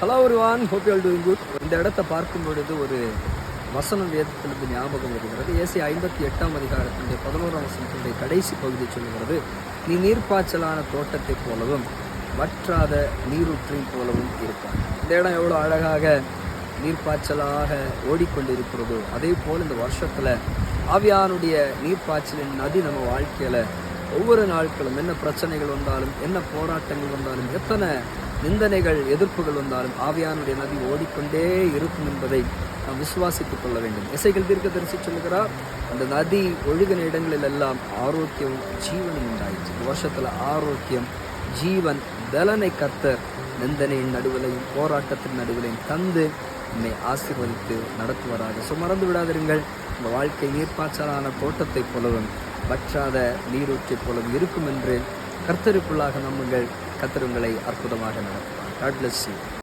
Hello everyone hope you doing good இந்த இடத்தை பார்க்கும் பொழுது ஒரு வசனம் வேதத்திலிருந்து ஞாபகம் வருகிறது. ஏசி ஐம்பத்தி எட்டாம் அதிகாரத்தினுடைய பதினோராம் வசனத்தினுடைய கடைசி பகுதி சொல்லுகிறது. நீ நீர்ப்பாய்ச்சலான தோட்டத்தைப் போலவும் வற்றாத நீரூற்றைப் போலவும் இருக்கும் இந்த இடம் எவ்வளோ அழகாக நீர்ப்பாய்ச்சலாக ஓடிக்கொண்டிருக்கிறதோ அதே போல் இந்த வருஷத்தில் ஆவியானுடைய நீர்ப்பாய்ச்சலின் நதி நம்ம வாழ்க்கையில் ஒவ்வொரு நாட்களும் என்ன பிரச்சனைகள் வந்தாலும் என்ன போராட்டங்கள் வந்தாலும் எத்தனை நிந்தனைகள் எதிர்ப்புகள் வந்தாலும் ஆவியானுடைய நதி ஓடிக்கொண்டே இருக்கும் என்பதை நாம் விசுவாசித்துக் கொள்ள வேண்டும். இசைகள் தீர்க்க தரிசி சொல்லுகிறார் அந்த நதி ஒழுகின இடங்களில் எல்லாம் ஆரோக்கியம் ஜீவனும் உண்டாயிடுச்சு இந்த வருஷத்துல ஆரோக்கியம் ஜீவன் பலனை கத்தர் நிந்தனையின் நடுவிலையும் போராட்டத்தின் நடுவிலையும் தந்து என்னை ஆசீர்வதித்து நடத்துவராக. ஸோ மறந்து விடாதிருங்கள் இந்த வாழ்க்கை நீர்ப்பாய்ச்சலான தோட்டத்தைப் போலவும் வற்றாத நீரூற்றைப் போலவும் இருக்கும் என்று கர்த்தருக்குள்ளாக நம்புங்கள். கர்த்தருங்களை அற்புதமாக நடத்துவார். God bless you